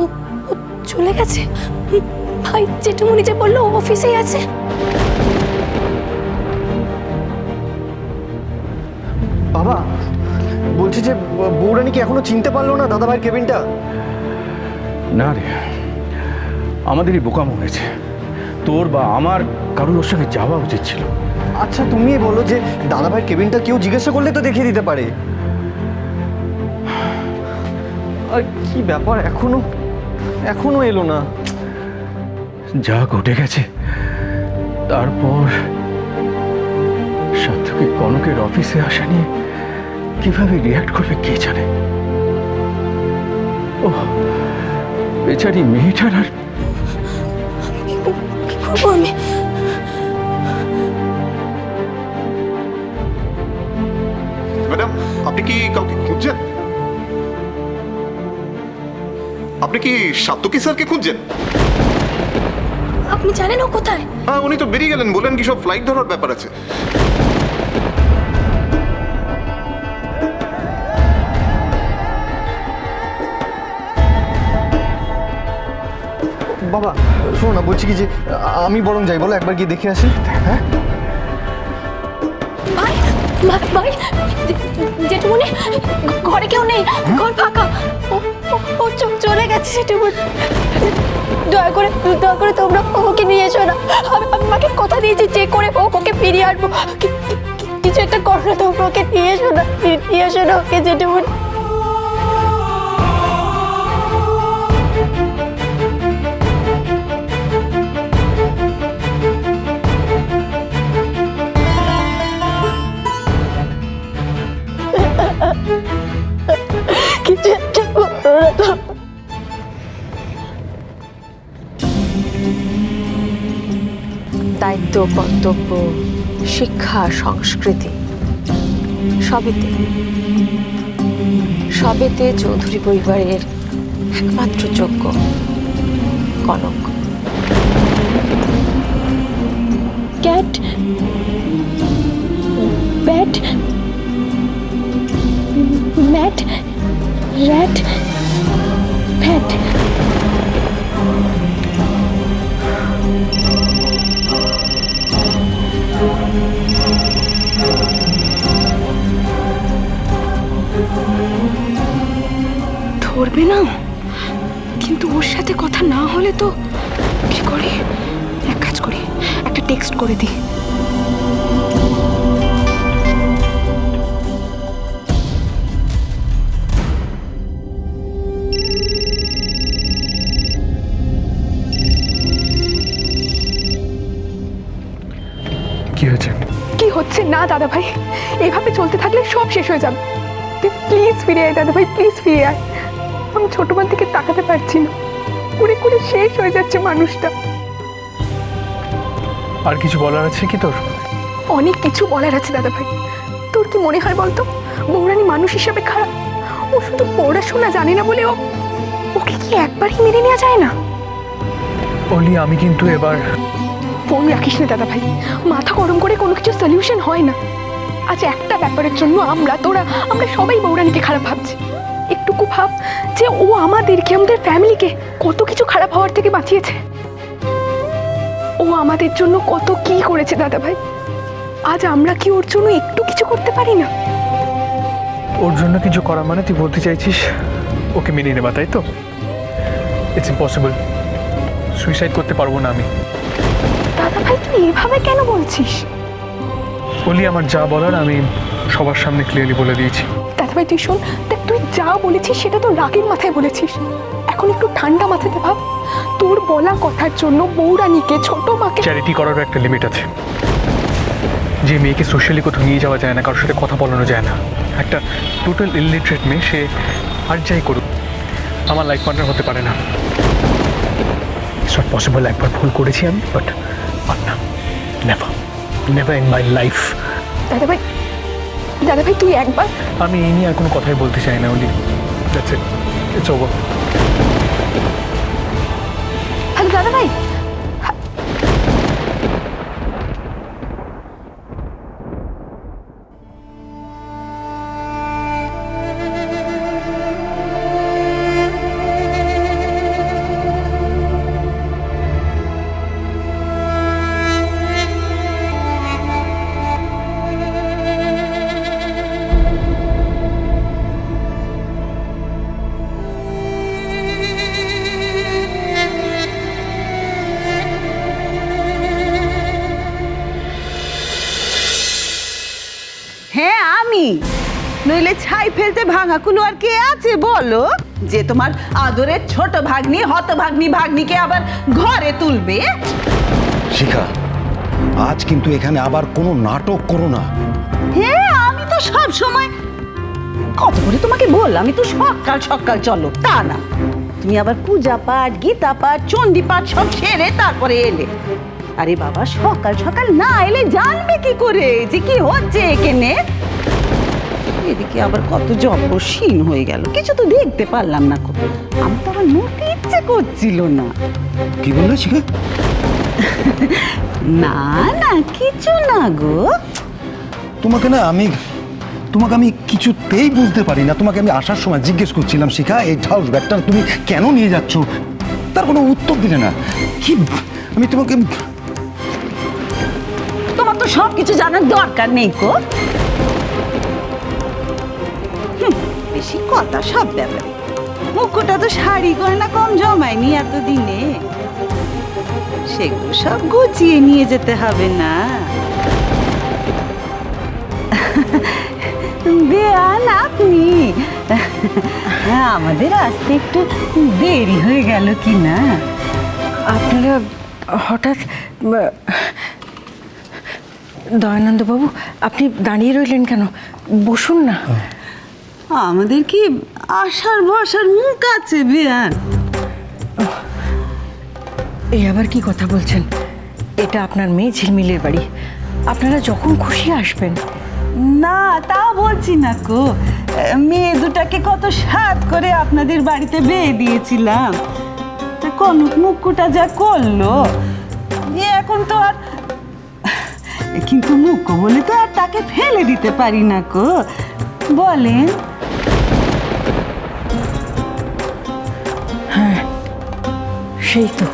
ও চলে গেছে? ভাই জেঠুমনি যে বলল অফিসেই আছে। বাবা বলছি যে বৌরানী কি এখনও চিনতে পারল না দাদাভাইয়ের কেবিনটা? না রে আমাদেরই বোকামো হয়েছে। তোর বা আমার কারোর ওর সঙ্গে যাওয়া উচিত ছিল। আচ্ছা তুমি বলো যে দাদাভাইয়ের কেবিনটা কেউ জিজ্ঞাসা করলে তো দেখিয়ে দিতে পারে। আর কি ব্যাপার এখনও? এখনও এলো না। যা ঘটে গেছে, তারপর সার্থকে কনকের অফিসে আসা নিয়ে কীভাবে রিয়াক্ট করবে কে জানে? ও বেচারি মেয়েটার আর আমি আপনি কি সাত্তকি স্যারকে খুঁজছেন? আপনি জানেন ও কোথায়? হ্যাঁ উনি তো বেরিয়ে গেলেন বলেন কি সব ফ্লাইট ধরার ব্যাপার আছে। বাবা শোনো না বলছি কি যে আমি বরং যাই বলো একবার গিয়ে দেখে আসি। হ্যাঁ? ভাই জেঠুমনি ঘরে কেউ নেই, ঘর ফাঁকা। ও চলে গেছে জেঠুমনি দয়া করে দয়া করে তোমরা ওকে নিয়ে এসো না। আমি মাকে কথা দিয়েছি যে করে ও ওকে ফিরিয়ে আনব। কিছু একটা করো না, তোমরা ওকে নিয়ে এসো না, নিয়ে এসো না ওকে জেঠুমনি দায়িত্ব কর্তব্য শিক্ষা সংস্কৃতি সবেতে সবেতে চৌধুরী পরিবারের একমাত্র যোগ্য কনক। ক্যাট ধরবে না? কিন্তু ওর সাথে কথা না হলে তো কি করি? এক কাজ করি একটা টেক্সট করে দিই। কি হয়েছে? কি হচ্ছে? না দাদা ভাই এভাবে চলতে থাকলে সব শেষ হয়ে যাবে। তুই প্লিজ ফিরে আয় দাদা ভাই প্লিজ ফিরে আয়। আমি ছোটবেলা থেকে তাকাতে পারছি না। কুড়ে কুড়ে শেষ হয়ে যাচ্ছে মানুষটা। আর কিছু বলার আছে কি তোর? অনেক কিছু বলার আছে দাদা ভাই তোর কি মনে হয় বলতো? বৌরানি মানুষ হিসাবে খারাপ। ও শুধু পড়াশোনা জানে না বলে ও ওকে কি একবারই মেনে নেওয়া যায় না? অলি আমি কিন্তু এবার ফোন রাখিস না দাদা ভাই মাথা গরম করে কোনো কিছু সলিউশন হয় না। আজ একটা ব্যাপারের জন্য আমরা তোরা আমরা সবাই বৌরানিকে খারাপ ভাবছি। একটুকু ভাব যে ও আমাদেরকে আমাদের ফ্যামিলিকে কত কিছু খারাপ হওয়ার থেকে বাঁচিয়েছে। ও আমাদের জন্য কত কি করেছে দাদা ভাই আজ আমরা কি ওর জন্য একটু কিছু করতে পারি না? ওর জন্য কিছু করা মানে তুই বলতে চাইছিস ওকে মেনে নেবা তাই তো? ইটস ইম্পসিবল সুইসাইড করতে পারব না আমি। দাদা ভাই তুই এভাবে কেন বলছিস? অলি আমার যা বলার আমি সবার সামনে ক্লিয়ারলি বলে দিয়েছি। তুই শোন দেখ তুই যা বলেছিস সেটা তো রাগের মাথায় বলেছিস। এখন একটু ঠান্ডা মাথাতে ভাব। তোর বলা কথার জন্য বৌরানীকে ছোট মাকে চ্যারিটি করারও একটা লিমিট আছে। যে মেয়েকে সোশ্যালি কোথাও নিয়ে যাওয়া যায় না কারোর সাথে কথা বলানো যায় না। একটা টোটাল ইলিটারেট মেয়ে সে আর যাই করুক আমার লাইফ পার্টনার হতে পারে না। ইটস নট পসিবল একবার ভুল করেছি আমি বাট বাট না never never in my life দাদা ভাই দাদা ভাই তুই একবার। আমি এই নিয়ে আর কোনো কথাই বলতে চাই না ওলি that's it it's over hello দাদা ভাই নইলে ছাই ফেলতে ভাঙা কুলো আর কে আছে বলো? যে তোমার আদরের ছোট ভাগ্নি হত ভাগ্নি ভাগ্নিকে আবার ঘরে তুলবে? শিখা আজ কিন্তু এখানে আবার কোনো নাটক করো না। হ্যাঁ আমি তো সব সময় কত করে তোমাকে বল আমি তো সকাল সকাল চলো তা না। তুমি আবার পূজা পাঠ গীতা পাঠ চণ্ডী পাঠ সব সেরে তারপরে এলে। আরে বাবা সকাল সকাল না এলে জানবে কি করে? যে কি হচ্ছে এখানে? এদিকে আবার কত জবরসীন হয়ে গেল। কিছু তো দেখতে পারলাম না কো। আমি তো আবার নড়তে ইচ্ছে করছিল না। কি বললে শিখা? না না কিছু না গো। তোমাকে না আমি তোমাকে আমি কিছুতেই বুঝতে পারি না। তোমাকে আমি আসার সময় জিজ্ঞেস করছিলাম শিখা এই হাউস ব্যাগটা তুমি কেন নিয়ে যাচ্ছ? তার কোনো উত্তর দিলে না। কি আমি তোমাকে তোমার তো সব কিছু জানার দরকার নেই কো। বেশি কথা সব ব্যাপারে মুখটা তো শাড়ি গয়না কম জমায়নি এতদিনে। সেগুলো সব গুছিয়ে নিয়ে যেতে হবে না। বেয়ান আপনি। হ্যাঁ, আমাদের আসতে একটু দেরি হয়ে গেল কি না? আপনারা হঠাৎ দয়ানন্দবাবু আপনি দাঁড়িয়ে রইলেন কেন? বসুন না। আমাদের কি আসার বসার মুখ আছে বেয়ান এই আবার কি কথা বলছেন? এটা আপনার মেয়ে ঝিলমিলের বাড়ি। আপনারা যখন খুশি আসবেন। না তা বলছি না কো। মেয়ে দুটাকে কত সাত করে আপনাদের বাড়িতে বিয়ে দিয়েছিলাম। তা কনক মুক্কুটা যা করল? এখন তো আর কিন্তু মুক্কু বলে তো আর তাকে ফেলে দিতে পারি না কো। বলেন। সেই তো।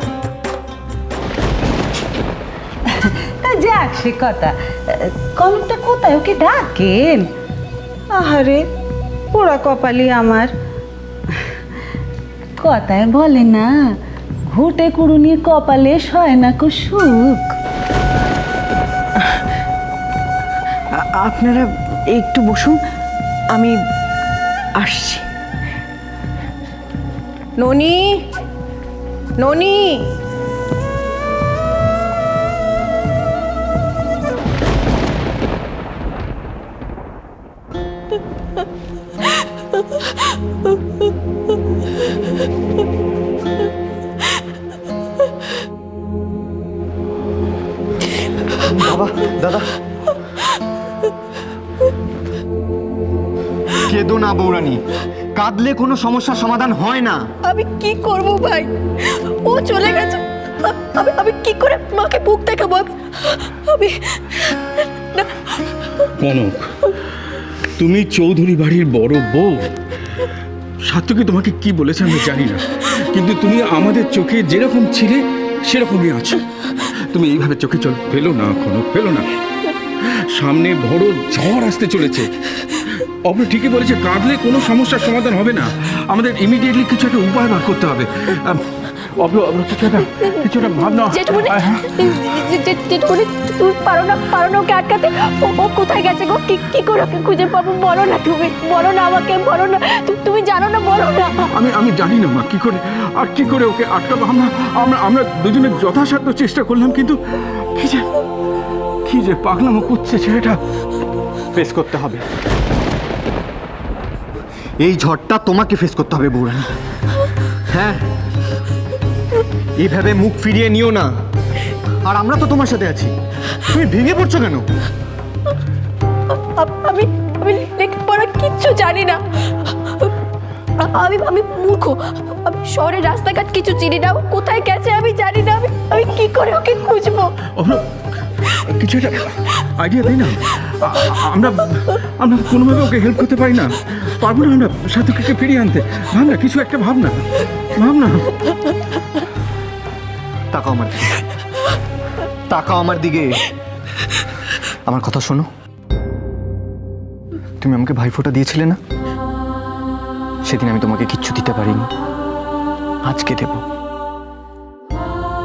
তা যাক সে কথা। কনকটা কোথায়? ওকে ডাকেন। আহারে পোড়া কপালি আমার। কথায় বলে না ঘুটে কুড়ুনি কপালে সয় না কো সুখ। আপনারা একটু বসুন আমি আসছি। ননি ননি। বাবা দাদা। কেঁদো না বৌরানী। কাঁদলে কোনো সমস্যার সমাধান হয় না। আমি কি করব ভাই? ও চলে গেছে। আমি আমি কি করে মাকে বুক দেখাবো? আমি কনক তুমি চৌধুরী বাড়ির বড় বউ। সাত্যকি তোমাকে কি বলেছে আমি জানি না। কিন্তু তুমি আমাদের চোখে যেরকম ছিলে সেরকমই আছো। তুমি এইভাবে চোখে চল ফেলো না কনক ফেলো না। সামনে বড় ঝড় আসতে চলেছে। অব্র ঠিকই বলেছে কাঁদলে কোনো সমস্যার সমাধান হবে না। আমাদের ইমিডিয়েটলি কিছু একটা উপায় বার করতে হবে। আম, অব্র অব্র কিছু একটা কিছু একটা ভাবনা জেঠুমনি আহ, হ্যাঁ। জেঠুমনি তুমি পারো না পারো না ওকে আটকাতে? ও ও কোথায় গেছে গো? কি কি করে ওকে খুঁজে পাবো? বলো না তুমি বলো না আমাকে বলো না। তুমি জানো না বলো না। আমি আমি জানি না মা কি করে আর কি করে ওকে আটকাবো? আমরা আমরা আমরা দুজনে যথাসাধ্য চেষ্টা করলাম কিন্তু কি যে কি যে পাগলামো করছে ছেলেটা। ফেস করতে হবে। এই ঝড়টা তোমাকে ফেস করতে হবে বৌরানী হ্যাঁ এভাবে মুখ ফিরিয়ে নিও না। আর আমরা তো তোমার সাথে আছি। তুমি ভেঙে পড়ছো কেন? আমি আমি লেখাপড়া কিচ্ছু জানি না। আমি আমি মূর্খ। আমি শহরের রাস্তাঘাট কিছু চিনি না। কোথায় গেছে আমি জানি না। আমি আমি কি করে ওকে খুঁজবো? কিছু একটা আইডিয়া দিই না। আমরা আমরা কোনোভাবে ওকে হেল্প করতে পারি না। পারব না আমরা সাথীকে ফিরিয়ে আনতে। ভাব না কিছু একটা ভাব না ভাব তাকাও আমার দিকে। তাকাও আমার দিকে। আমার কথা শোনো। তুমি আমাকে ভাইফোঁটা দিয়েছিলে না? সেদিন আমি তোমাকে কিচ্ছু দিতে পারিনি। আজকে দেব।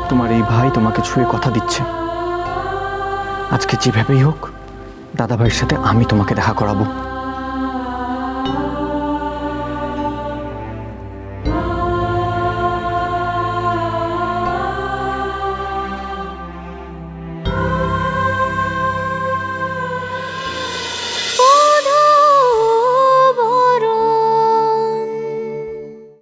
তোমার এই ভাই তোমাকে ছুঁয়ে কথা দিচ্ছে। আজকে যেভাবেই হোক দাদাভাইয়ের সাথে আমি তোমাকে দেখা করাবো।